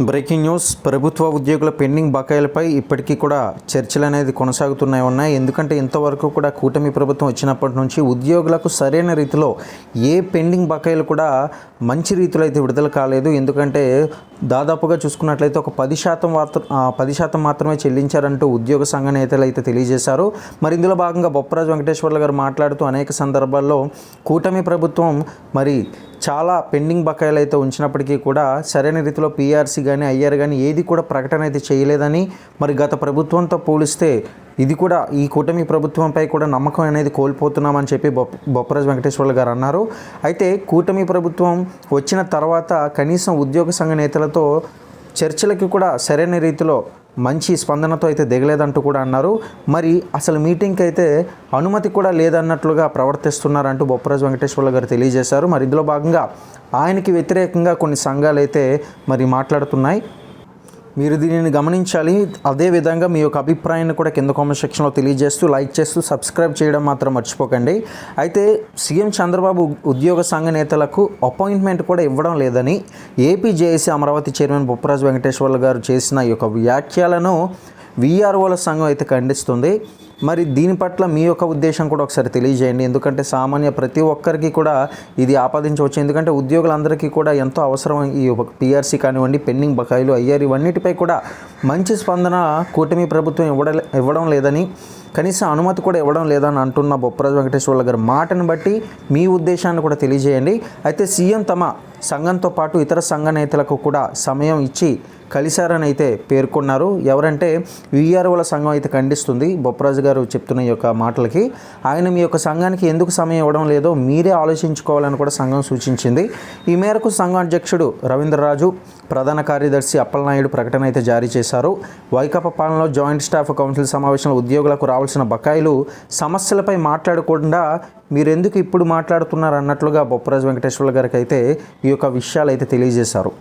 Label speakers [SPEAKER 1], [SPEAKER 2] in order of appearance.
[SPEAKER 1] Breaking news. ప్రభుత్వ ఉద్యోగుల pending బకాయిలపై ఇప్పటికీ కూడా చర్చలు అనేది కొనసాగుతున్నాయి ఉన్నాయి. ఎందుకంటే ఇంతవరకు కూడా కూటమి ప్రభుత్వం వచ్చినప్పటి నుంచి ఉద్యోగులకు సరైన రీతిలో ఏ పెండింగ్ బకాయిలు కూడా మంచి రీతిలో అయితే విడుదల కాలేదు. ఎందుకంటే దాదాపుగా చూసుకున్నట్లయితే ఒక పది శాతం మాత్రం పది శాతం మాత్రమే చెల్లించారంటూ ఉద్యోగ సంఘ నేతలు అయితే తెలియజేశారు. మరి ఇందులో భాగంగా బొప్పరాజు వెంకటేశ్వర్ల గారు మాట్లాడుతూ అనేక సందర్భాల్లో కూటమి ప్రభుత్వం మరి చాలా పెండింగ్ బకాయిలు అయితే ఉంచినప్పటికీ కూడా సరైన రీతిలో పీఆర్సీ కానీ ఐఆర్ కానీ ఏది కూడా ప్రకటన అయితే చేయలేదని మరి గత ప్రభుత్వంతో పోలిస్తే ఇది కూడా ఈ కూటమి ప్రభుత్వంపై కూడా నమ్మకం అనేది కోల్పోతున్నామని చెప్పి బొప్ప బొప్పరాజు వెంకటేశ్వర్లు గారు అన్నారు. అయితే కూటమి ప్రభుత్వం వచ్చిన తర్వాత కనీసం ఉద్యోగ సంఘ నేతలతో చర్చలకి కూడా సరైన రీతిలో మంచి స్పందనతో అయితే దిగలేదంటూ కూడా అన్నారు. మరి అసలు మీటింగ్కి అయితే అనుమతి కూడా లేదన్నట్లుగా ప్రవర్తిస్తున్నారంటూ బొప్పరాజు వెంకటేశ్వర్లు గారు తెలియజేశారు. మరి ఇందులో భాగంగా ఆయనకి వ్యతిరేకంగా కొన్ని సంఘాలు అయితే మరి మాట్లాడుతున్నాయి. మీరు దీనిని గమనించాలి. అదే విధంగా మీ యొక్క అభిప్రాయాన్ని కూడా కింద కామెంట్ సెక్షన్లో తెలియజేస్తూ లైక్ చేస్తూ సబ్స్క్రైబ్ చేయడం మాత్రం మర్చిపోకండి. అయితే సీఎం చంద్రబాబు ఉద్యోగ సంఘ నేతలకు అపాయింట్మెంట్ కూడా ఇవ్వడం లేదని AP JAC Amaravati chairman Bopparaju Venkateswarlu గారు చేసిన ఈ యొక్క వ్యాఖ్యలను విఆర్ఓల సంఘం అయితే ఖండిస్తుంది. మరి దీని పట్ల మీ యొక్క ఉద్దేశం కూడా ఒకసారి తెలియజేయండి. ఎందుకంటే సామాన్య ప్రతి ఒక్కరికి కూడా ఇది ఆపాదించవచ్చు. ఎందుకంటే ఉద్యోగులందరికీ కూడా ఎంతో అవసరం ఈ పిఆర్సీ కానివ్వండి పెండింగ్ బకాయిలు అయ్యారు ఇవన్నిటిపై కూడా మంచి స్పందన కూటమి ప్రభుత్వం ఇవ్వడం ఇవ్వడం లేదని కనీసం అనుమతి కూడా ఇవ్వడం లేదని అంటున్న బొప్పరాజు వెంకటేశ్వర్ల గారి మాటను బట్టి మీ ఉద్దేశాన్ని కూడా తెలియజేయండి. అయితే సీఎం తమ సంఘంతో పాటు ఇతర సంఘ నేతలకు కూడా సమయం ఇచ్చి కలిశారని అయితే పేర్కొన్నారు. ఎవరంటే వీఆర్ఓల సంఘం అయితే ఖండిస్తుంది. బొప్పరాజు గారు చెప్తున్న ఈ యొక్క మాటలకి ఆయన మీ యొక్క సంఘానికి ఎందుకు సమయం ఇవ్వడం లేదో మీరే ఆలోచించుకోవాలని కూడా సంఘం సూచించింది. ఈ మేరకు సంఘం అధ్యక్షుడు రవీంద్రరాజు ప్రధాన కార్యదర్శి అప్పలనాయుడు ప్రకటన అయితే జారీ చేశారు. వైకాపా పాలనలో జాయింట్ స్టాఫ్ కౌన్సిల్ సమావేశంలో ఉద్యోగులకు రావాల్సిన బకాయిలు సమస్యలపై మాట్లాడకుండా మీరెందుకు ఇప్పుడు మాట్లాడుతున్నారు అన్నట్లుగా బొప్పరాజు వెంకటేశ్వర్ల గారికి అయితే ఈ యొక్క విషయాలు అయితే తెలియజేశారు.